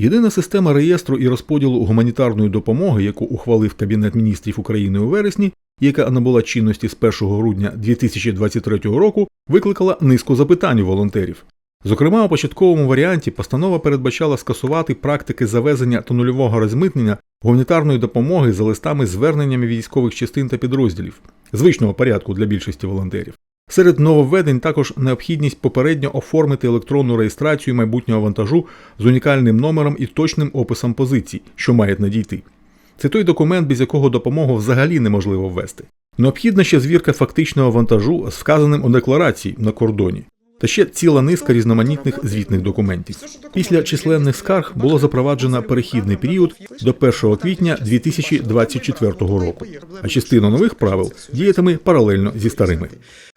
Єдина система реєстру і розподілу гуманітарної допомоги, яку ухвалив Кабінет міністрів України у вересні, яка набула чинності з 1 грудня 2023 року, викликала низку запитань у волонтерів. Зокрема, у початковому варіанті постанова передбачала скасувати практики завезення та нульового розмитнення гуманітарної допомоги за листами зверненнями військових частин та підрозділів, звичного порядку для більшості волонтерів. Серед нововведень також необхідність попередньо оформити електронну реєстрацію майбутнього вантажу з унікальним номером і точним описом позицій, що мають надійти. Це той документ, без якого допомогу взагалі неможливо ввести. Необхідна ще звірка фактичного вантажу з вказаним у декларації на кордоні. Та ще ціла низка різноманітних звітних документів. Після численних скарг було запроваджено перехідний період до 1 квітня 2024 року, а частина нових правил діятиме паралельно зі старими.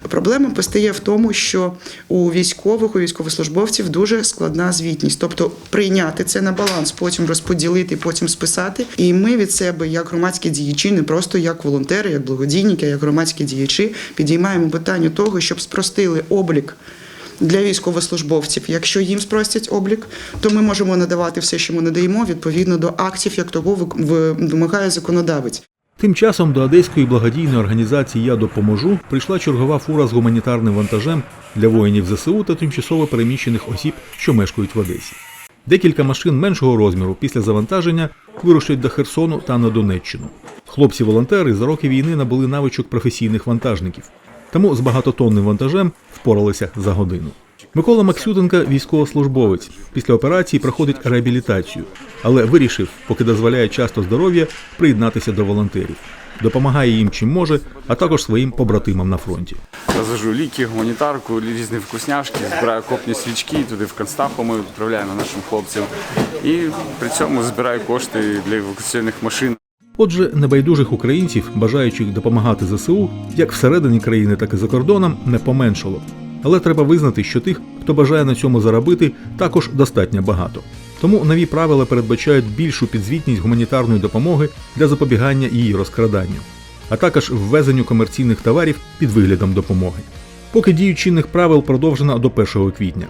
Проблема постає в тому, що у військових, у військовослужбовців дуже складна звітність, тобто прийняти це на баланс, потім розподілити, потім списати. І ми від себе, як громадські діячі, не просто як волонтери, як благодійники, як громадські діячі, підіймаємо питання того, щоб спростили облік. Для військовослужбовців, якщо їм спростять облік, то ми можемо надавати все, що ми надаємо, відповідно до актів, як того ви- ви- вимагає законодавець. Тим часом до одеської благодійної організації Я допоможу прийшла чергова фура з гуманітарним вантажем для воїнів ЗСУ та тимчасово переміщених осіб, що мешкають в Одесі. Декілька машин меншого розміру після завантаження вирушать до Херсону та на Донеччину. Хлопці-волонтери за роки війни набули навичок професійних вантажників, тому з багатотонним вантажем впоралися за годину. Микола Максютенка військовослужбовець. Після операції проходить реабілітацію, але вирішив, поки дозволяє часто здоров'я, приєднатися до волонтерів. Допомагає їм чим може, а також своїм побратимам на фронті. Розвожу ліки, гуманітарку, різні вкусняшки, збираю копні свічки, туди в концтаб ми відправляємо нашим хлопцям. І при цьому збираю кошти для евакуаційних машин. Отже, небайдужих українців, бажаючих допомагати ЗСУ, як всередині країни, так і за кордоном, не поменшало. Але треба визнати, що тих, хто бажає на цьому заробити, також достатньо багато. Тому нові правила передбачають більшу підзвітність гуманітарної допомоги для запобігання її розкраданню, а також ввезенню комерційних товарів під виглядом допомоги. Поки дію чинних правил продовжена до 1 квітня.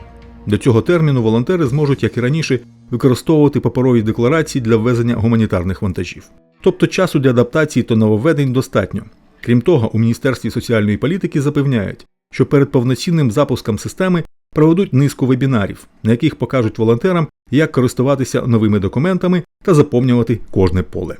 До цього терміну волонтери зможуть, як і раніше, використовувати паперові декларації для ввезення гуманітарних вантажів. Тобто часу для адаптації та нововведень достатньо. Крім того, у Міністерстві соціальної політики запевняють, що перед повноцінним запуском системи проведуть низку вебінарів, на яких покажуть волонтерам, як користуватися новими документами та заповнювати кожне поле.